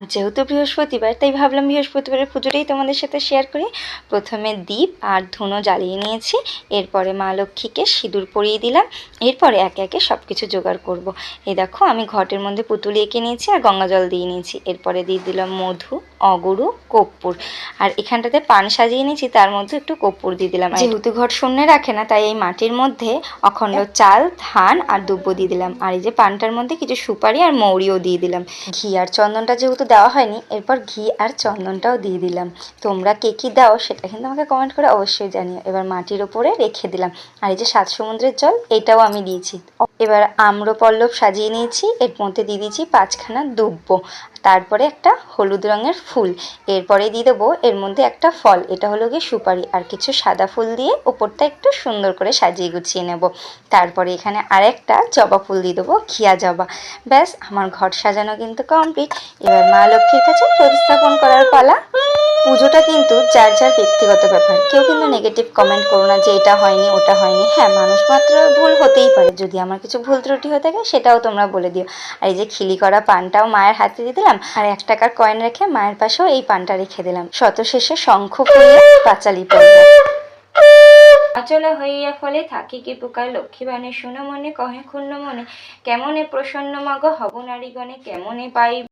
যেহেতু বৃহস্পতিবার, তাই ভাবলাম বৃহস্পতিবারের পুজোটাই তোমাদের সাথে শেয়ার করি প্রথমে দীপ আর ধুনো জ্বালিয়ে নিয়েছি, এরপরে মা লক্ষ্মীকে সিঁদুর পরিয়ে দিলাম, এরপরে একে একে সব কিছু জোগাড় করব। এই দেখো, আমি ঘটের মধ্যে পুতুল এঁকে নিয়েছি আর গঙ্গা জল দিয়ে নিয়েছি, এরপরে দিয়ে দিলাম মধু অগুরু কর্পূর আর এখানটাতে পান সাজিয়ে নিয়েছি তার মধ্যে একটু কর্পূর দিয়ে দিলাম। যেহেতু ঘট শূন্য রাখে না তাই এই মাটির মধ্যে অখণ্ড চাল ধান আর দুব্য দিয়ে দিলাম। আর এই যে পানটার মধ্যে কিছু সুপারি আর মৌরিও দিয়ে দিলাম। ঘি আর চন্দনটা যেহেতু দেওয়া হয়নি এরপর ঘি আর চন্দনটাও দিয়ে দিলাম। তোমরা কে কী দাও সেটা কিন্তু আমাকে কমেন্ট করে অবশ্যই জানিও। এবার মাটির ওপরে রেখে দিলাম। আর এই যে সাত সমুদ্রের জল এটাও আমি দিয়েছি। এবার আম্রপল্লব সাজিয়ে নিয়েছি এর মধ্যে দিয়ে দিয়েছি পাঁচখানা দুব্য তারপরে একটা হলুদ রঙের ফুল। এরপরে দিয়ে দেবো এর মধ্যে একটা ফল। এটা হলো গিয়ে সুপারি। আর কিছু সাদা ফুল দিয়ে ওপরটা একটু সুন্দর করে সাজিয়ে গুছিয়ে নেব। তারপরে এখানে আরেকটা জবা ফুল দিয়ে দেবো খিয়া জবা। ব্যাস, আমার ঘর সাজানো কিন্তু কমপ্লিট। এবার মা লক্ষ্মীর কাছে প্রতিস্থাপন পুজোটা কিন্তু যার যার ব্যক্তিগত ব্যাপার। কেউ কিন্তু নেগেটিভ কমেন্ট করো না যে এটা হয়নি, ওটা হয়নি। হ্যাঁ মানুষ মাত্র ভুল হতেই পারে। যদি আমার কিছু ভুল ত্রুটি হয়ে থাকে, সেটাও তোমরা বলে দিও। আর এই যে খিলি করা পানটাও মায়ের হাতে দিয়ে দিলাম, আর এক টাকার কয়েন রেখে মায়ের পাশেও এই পানটা রেখে দিলাম। শত শেষে শঙ্খ ফুলে পাঁচালি পড়ল অচলা হইয়া ফলে থাকি কি পোকায় লক্ষ্মী বাণী শুনো মনে, কহে ক্ষুণ্ণ মনে, কেমনে প্রসন্ন মগ? হব নারীগণে কেমনে পাই